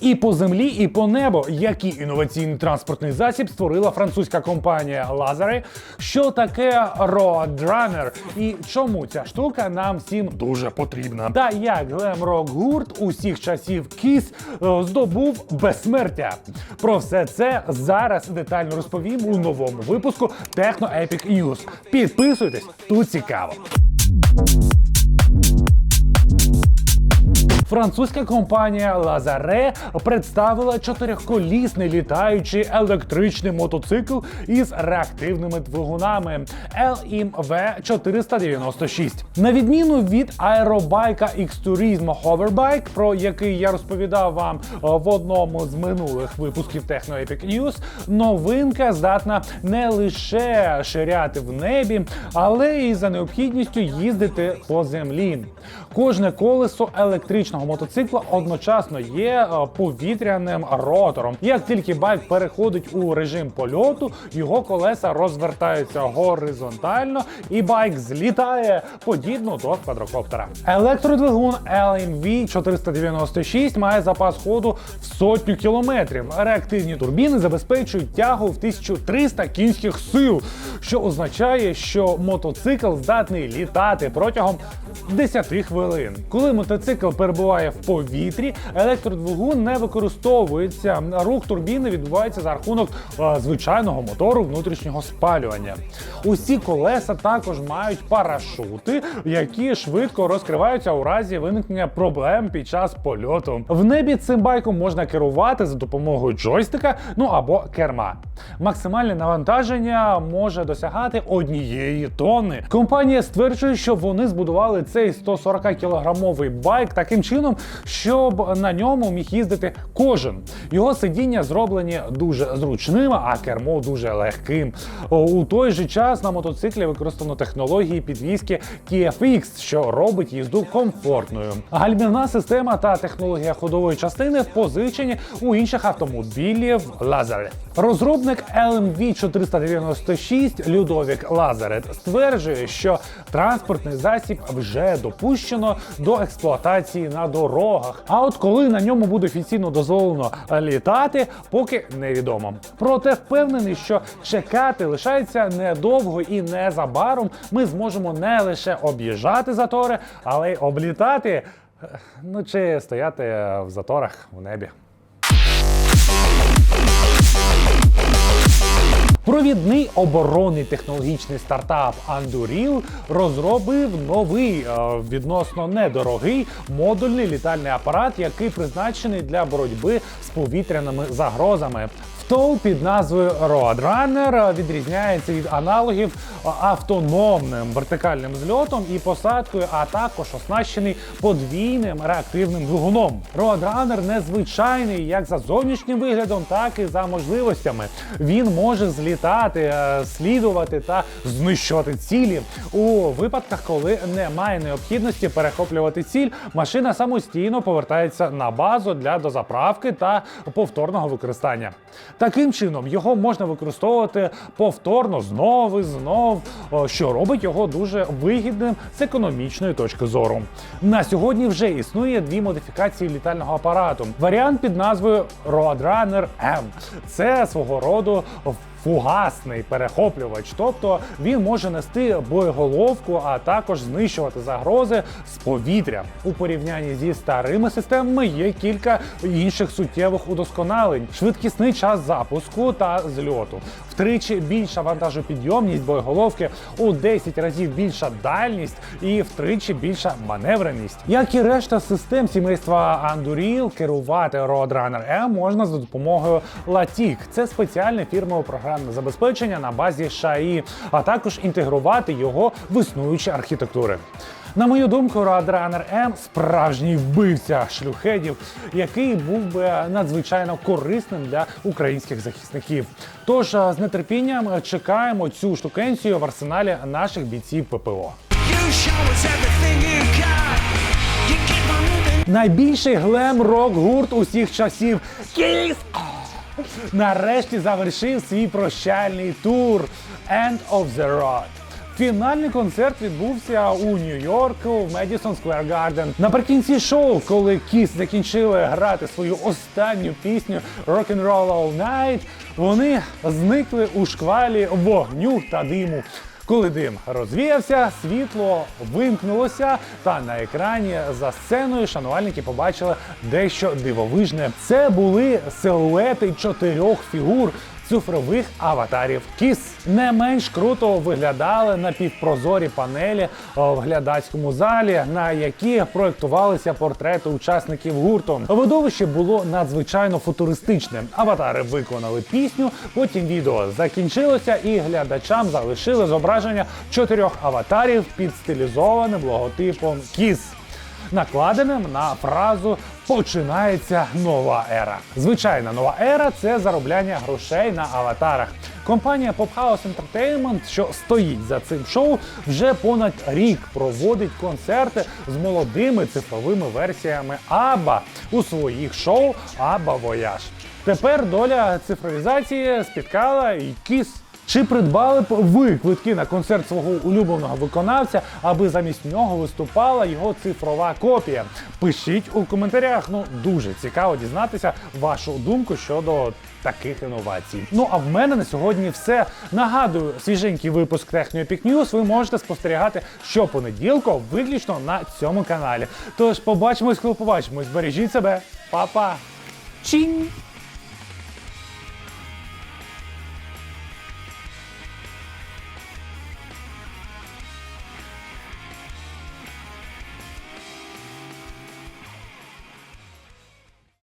І по землі, і по небу, який інноваційний транспортний засіб створила французька компанія Lazare, що таке Roadrunner і чому ця штука нам всім дуже потрібна. Та як глем-рок гурт усіх часів Kiss е, здобув безсмертя. Про все це зараз детально розповім у новому випуску Techno Epic News. Підписуйтесь, тут цікаво. Французька компанія Lazare представила чотирьохколісний літаючий електричний мотоцикл із реактивними двигунами LMV 496. На відміну від аеробайка X-Turismo Hoverbike, про який я розповідав вам е, в одному з минулих випусків Techno Epic News, новинка здатна не лише ширяти в небі, але і за необхідністю їздити по землі. Кожне колесо електричного мотоцикла одночасно є е, повітряним ротором. Як тільки байк переходить у режим польоту, його колеса розвертаються горизонтально, і байк злітає подібно до квадрокоптера. Електродвигун LMV 496 має запас ходу в сотню кілометрів. Реактивні турбіни забезпечують тягу в 1300 кінських сил, що означає, що мотоцикл здатний літати протягом 10 хвилин. Коли мотоцикл перебуває в повітрі, електродвигун не використовується. Рух турбіни відбувається за рахунок е, звичайного мотору внутрішнього спалювання. Усі колеса також мають парашути, які швидко розкриваються у разі виникнення проблем під час польоту. В небі цим байком можна керувати за допомогою джойстика, ну або керма. Максимальне навантаження може досягати однієї тонни. Компанія стверджує, що вони збудували цей 140 кілограмовий байк таким чином, щоб на ньому міг їздити кожен. Його сидіння зроблені дуже зручними, а кермо дуже легким. У той же час на мотоциклі використано технології підвізки TFX, що робить їзду комфортною. Гальмівна система та технологія ходової частини позичені у інших автомобілів Lazare. Розробник LMV 496 Людовік Лазарет стверджує, що транспортний засіб вже допущено до експлуатації на дорогах. А от коли на ньому буде офіційно дозволено літати, поки невідомо. Проте впевнений, що чекати лишається недовго і незабаром ми зможемо не лише об'їжджати затори, але й облітати. е, Ну чи стояти в заторах у небі. Провідний оборонний технологічний стартап Anduril розробив новий е, відносно недорогий модульний літальний апарат, який призначений для боротьби з повітряними загрозами. ВТОЛ під назвою Roadrunner відрізняється від аналогів е, автономним вертикальним зльотом і посадкою, а також оснащений подвійним реактивним двигуном. Roadrunner незвичайний як за зовнішнім виглядом, так і за можливостями. Він може злітати, е, слідувати та знищувати цілі. У випадках, коли немає необхідності перехоплювати ціль, машина самостійно повертається на базу для дозаправки та повторного використання. Таким чином його можна використовувати повторно знову і знов, що робить його дуже вигідним з економічної точки зору. На сьогодні вже існує дві модифікації літального апарату. Варіант під назвою Roadrunner M. Це свого роду фугасний перехоплювач, тобто він може нести боєголовку, а також знищувати загрози з повітря. У порівнянні зі старими системами є кілька інших суттєвих удосконалень: швидкісний час запуску та зльоту, втричі більша вантажопідйомність боєголовки, у 10 разів більша дальність і втричі більша маневреність. Як і решта систем сімейства Anduril, керувати Roadrunner M можна за допомогою LATIC. Це спеціальне фірмове програмне забезпечення на базі SHAI, а також інтегрувати його в існуючі архітектури. На мою думку, Roadrunner M справжній вбивця шлюхедів, який був би надзвичайно корисним для українських захисників. Тож з нетерпінням чекаємо цю штукенцію в арсеналі наших бійців ППО. Найбільший глем-рок гурт усіх часів Kiss нарешті завершив свій прощальний тур End of the Road. Фінальний концерт відбувся у Нью-Йорку в Madison Square Garden. Наприкінці шоу, коли Кіс закінчили грати свою останню пісню Rock'n'Roll All Night, вони зникли у шквалі вогню та диму. Коли дим розвіявся, світло вимкнулося, та на екрані за сценою шанувальники побачили дещо дивовижне. Це були силуети чотирьох фігур. Цифрових аватарів Кіс не менш круто виглядали напівпрозорі панелі в глядацькому залі, на які проєктувалися портрети учасників гурту. Видовище було надзвичайно футуристичне. Аватари виконали пісню, потім відео закінчилося, і глядачам залишили зображення чотирьох аватарів під стилізованим логотипом Кіс накладеним на фразу починається нова ера. Звичайна нова ера це заробляння грошей на аватарах. Компанія Pop House Entertainment, що стоїть за цим шоу, вже понад рік проводить концерти з молодими цифровими версіями Аба у своїх шоу Аба Вояж. Тепер доля цифровізації спіткала і кіс. Чи придбали б ви квитки на концерт свого улюбленого виконавця, аби замість нього виступала його цифрова копія? Пишіть у коментарях. Ну дуже цікаво дізнатися вашу думку щодо таких інновацій. Ну а в мене на сьогодні все. Нагадую, свіженький випуск Техніопік News ви можете спостерігати щопонеділка виключно на цьому каналі. Тож побачимось, коли побачимось. Бережіть себе, Па-па! Чінь!